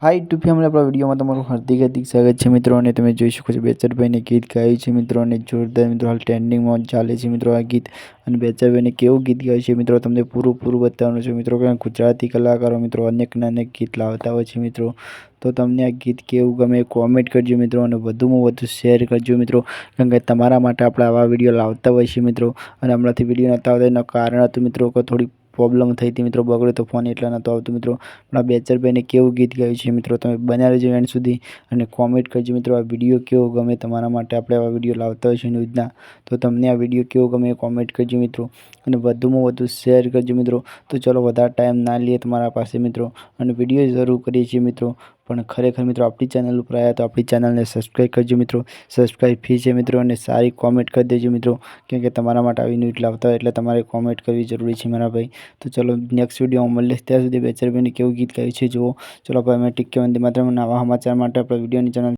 High two family આપણા વિડીયોમાં તમારું હાર્દિક હાર્દિક સ્વાગત છે મિત્રો, અને તમે જોઈ શકો છો બેચરભાઈને ગીત ગાયું છે મિત્રો, અને જોરદાર મિત્રો, હાલ ટ્રેન્ડિંગમાં ચાલે છે મિત્રો આ ગીત. અને બેચરભાઈને કેવું ગીત ગાયું છે મિત્રો, તમને પૂરું પૂરું બતાવવાનું છે મિત્રો, કારણ ગુજરાતી કલાકારો મિત્રો અનેકના અનેક ગીત લાવતા હોય છે મિત્રો. તો તમને આ ગીત કેવું ગમે કોમેન્ટ કરજો મિત્રો, અને વધુમાં વધુ શેર કરજો મિત્રો, કારણ કે તમારા માટે આપણે આવા વીડિયો લાવતા હોય છે મિત્રો. અને હમણાંથી વીડિયો નહોતા આવતા, એનું કારણ હતું મિત્રો, કે થોડી પ્રોબ્લેમ થઈ હતી મિત્રો બગડ્યો તો ફોન એટલા નહોતો આવતો મિત્રો. પણ આ બેચરભાઈને કેવું ગીત ગાયું છે મિત્રો? તમે બનાવી રહેજો એન્ડ સુધી અને કોમેન્ટ કરજો મિત્રો, આ વીડિયો કેવો ગમે તમારા માટે? આપણે આવા વીડિયો લાવતા હોય છે ન્યૂઝના, તો તમને આ વીડિયો કેવો ગમે કોમેન્ટ કરજો મિત્રો. અને વધુમાં વધુ શેર કરજો મિત્રો. તો ચલો, વધારે ટાઈમ ના લઈએ તમારા પાસે મિત્રો. અને વીડિયો જરૂર કરીએ છીએ મિત્રો. પણ ખરેખર મિત્રો આપણી ચેનલ ઉપર આવ્યા તો આપણી ચેનલને સબસ્ક્રાઈબ કરજો મિત્રો. સબસ્ક્રાઈબ ફી છે મિત્રો અને સારી કોમેન્ટ કરી દેજો મિત્રો. કેમ કે તમારા માટે આવી ન્યૂઝ લાવતા હોય એટલે તમારે કોમેન્ટ કરવી જરૂરી છે મારા ભાઈ. તો ચલો નેક્સ્ટ વિડીયોમાં મળીએ. ત્યાં સુધી બેચરભાઈને કેવું ગીત ગાયું છે જુઓ. ચલો ભાઈ અમે ટીક વંદે માત્ર નવા સમાચાર માટે આપણે વિડીયોની ચેનલ